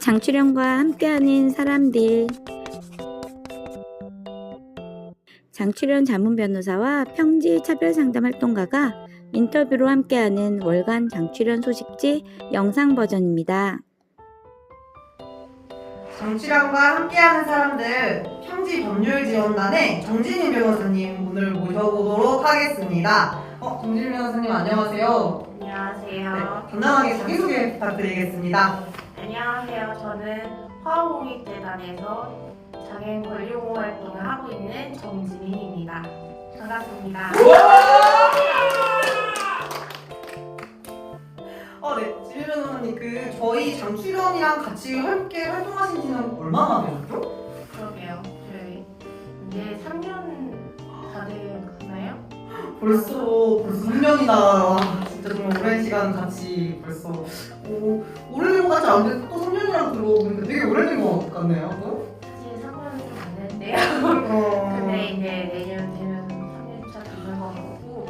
장출연과 함께하는 사람들 장출연 자문 변호사와 평지 차별 상담 활동가가 인터뷰로 함께하는 월간 장출연 소식지 영상 버전입니다. 정치령과 함께하는 사람들 평지 법률 지원단의 정진희 변호사님 오늘 모셔보도록 하겠습니다. 어, 정진희 변호사님 안녕하세요. 안녕하세요. 네, 간단하게 자기소개 부탁드리겠습니다. 안녕하세요. 저는 화학공익재단에서 장애인 권리보호 활동을 하고 있는 정진희입니다. 반갑습니다. 어, 네, 진희 변호사님 그 저희 장출연이랑 같이 함께 활동하신 지는 얼마나 되셨죠? 그러게요. 저희 이제 3년 다 되었나요? 벌써 벌써 3년이나 와, 진짜 정말 오랜 시간 같이 벌써 오, 오래된 것 같지 않은데 또 3년이라고 들어보니까 되게 오래된 것 같네요. 3년은 좀안 됐는데요. 어... 근데 이제 내년 되면 3년차 되는 거 같고,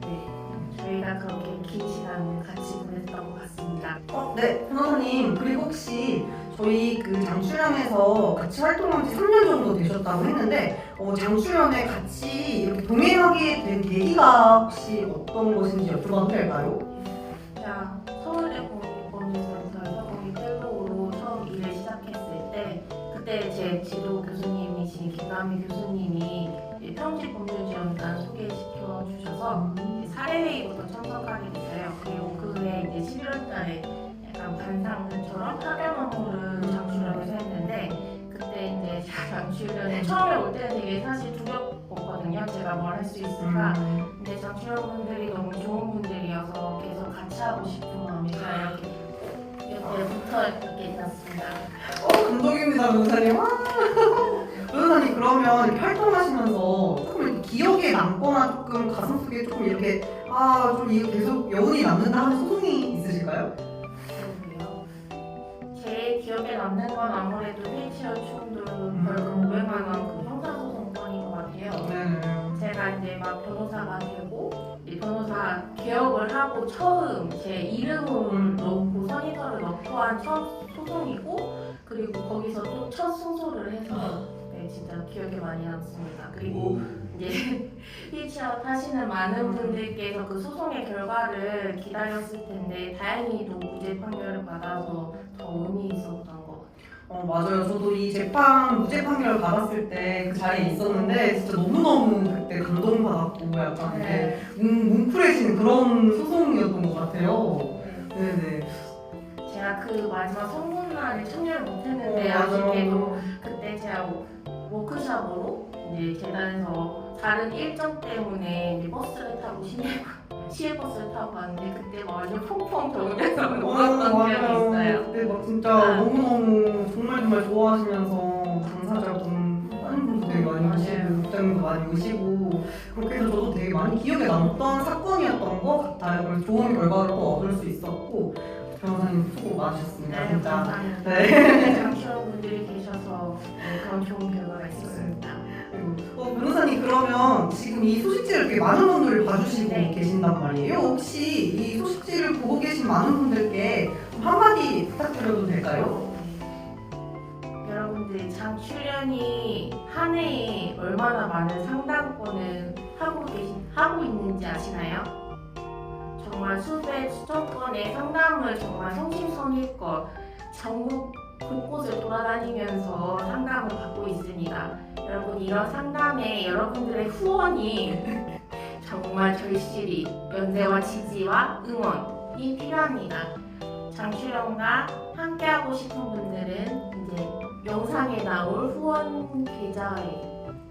네. 저희가 그렇게 긴 시간을 같이 보냈던 것 같습니다. 어, 네, 변호사님. 그리고 혹시 저희 그 장출연에서 같이 활동한 지 3년 정도 되셨다고 했는데, 어, 장출연에 같이 이렇게 동행하게 된 계기가 혹시 어떤 것인지 여쭤봐도 될까요? 제가 서울대 공익법률센터에서 공익fel로우로 처음 일을 시작했을 때 그때 제 지도 교수님이신 김남희 교수님이 이 평지 법률 지원단 소개시켜 주셔서 이 사례회의부터 참석하게 됐어요. 그리고 그 후에 이제 11월달에 있을까. 음, 근데 장출연분들이 너무 좋은 분들이어서 계속 같이 하고 싶은 마음이 제가 이렇게 이때부터 이렇게 났습니다. 어, 감동입니다, 변호사님. 와. 변호사님, 그러면 이렇게 활동하시면서 조금 이렇게 기억에 남거나 조금 가슴속에 조금 이렇게, 아, 좀 이거 계속 여운이 남는다 하는 소송이 있으실까요? 그러고요. 제 기억에 남는 건 아무래도 휠체어 충돌 벌금 500만 원그 형사소송건인 것 같아요. 네. 제가 이제 막 변호사가 되고 이 변호사 개업을 하고 처음 제 이름을 넣고 선의서를 넣고 한 첫 소송이고 그리고 거기서 또첫 승소를 해서 네, 진짜 기억에 많이 남습니다. 그리고 이제 휠체어 타시는 많은 분들께서 그 소송의 결과를 기다렸을 텐데 다행히도 무죄 판결을 받아서 더 의미 같아요. 어, 맞아요. 저도 이 재판, 무죄 판결을 받았을 때 그 자리에 있었는데 진짜 너무너무 그때 감동받았고 약간 이렇게 뭉, 뭉클해지는 그런 소송이었던 것 같아요. 네. 네네. 제가 그 마지막 선문날에 참여를 못했는데 어, 맞아요. 아쉽게도 그때 제가 워- 워크숍으로 이제 재단에서 다른 일정 때문에 이제 버스를 타고 시내 시외버스를 타고 갔는데 그때 막 완전 펑펑 돌면서 녹았던 기억이 있어요. 그때 막 진짜 아. 너무너무 정말 정말 좋아하시면서 당사자분 많은 되게 많이. 오시고 목장님도 많이 오시고 그렇게 해서 저도 되게 많이 기억에 남았던 사건이었던 것 같아요. 그래서 좋은 결과를 또 얻을 수 있었고 변호사님 수고 많으셨습니다. 네, 진짜. 감사합니다. 네. 장시원 분들이 계셔서 네, 그런 좋은 결과가 있었습니다. 어, 변호사님 그러면 지금 이 소식지를 이렇게 많은 분들이 봐주시고 네. 계신단 말이에요. 혹시 이 소식지를 보고 계신 많은 분들께 한마디 부탁드려도 될까요? 여러분들 장출연이 한 해에 얼마나 많은 상담권을 하고 계신 하고 있는지 아시나요? 정말 수백 수천 건의 상담을 정말 성심성의껏 전국 곳곳을 돌아다니면서 상담을 받고 있습니다. 여러분 이런 상담에 여러분들의 후원이 정말 절실히 연대와 지지와 응원이 필요합니다. 장출연과 함께하고 싶은 분들은 이제 영상에 나올 후원 계좌에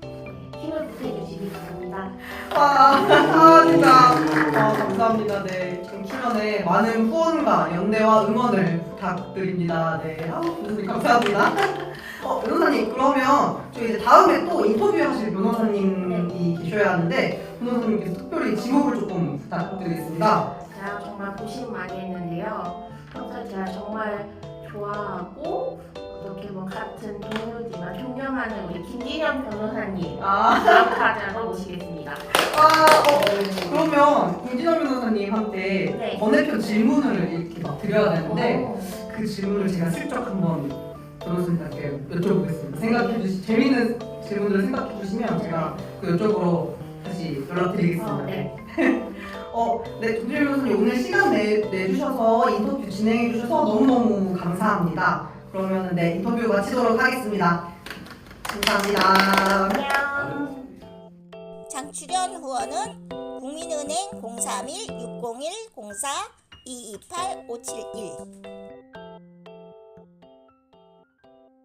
네, 힘을 보태주시기 바랍니다. 아, 아 진짜 아, 감사합니다. 네, 정출연의 많은 후원과 연대와 응원을 부탁드립니다. 네, 아, 변호사님 감사합니다. 어, 변호사님 그러면 저희 이제 다음에 또 인터뷰하실 변호사님이 계셔야 하는데 변호사님께서 특별히 지목을 조금 부탁드리겠습니다. 제가 정말 고심 많이 했는데요. 평소에 제가 정말 좋아하고 어떻게 뭐 같은 동료지만 존경하는 우리 김진영 변호사님 아, 남타자로 모시겠습니다. 아 어, 그러면 김진호 변호사님한테 네. 번외편 질문을 이렇게 막 드려야 되는데 어, 그 질문을 제가 슬쩍 한번 변호사님께 여쭤보겠습니다. 생각해 주시 재미있는 질문들을 생각해 주시면 제가 그 여쭤보러 다시 연락드리겠습니다. 어, 네. 어, 네, 조필 교수님 오늘 시간 내, 내주셔서 인터뷰 진행해 주셔서 너무너무 감사합니다. 그러면 네, 인터뷰 마치도록 하겠습니다. 감사합니다. 안녕. 장출연 후원은 국민은행 031-601-04-228-571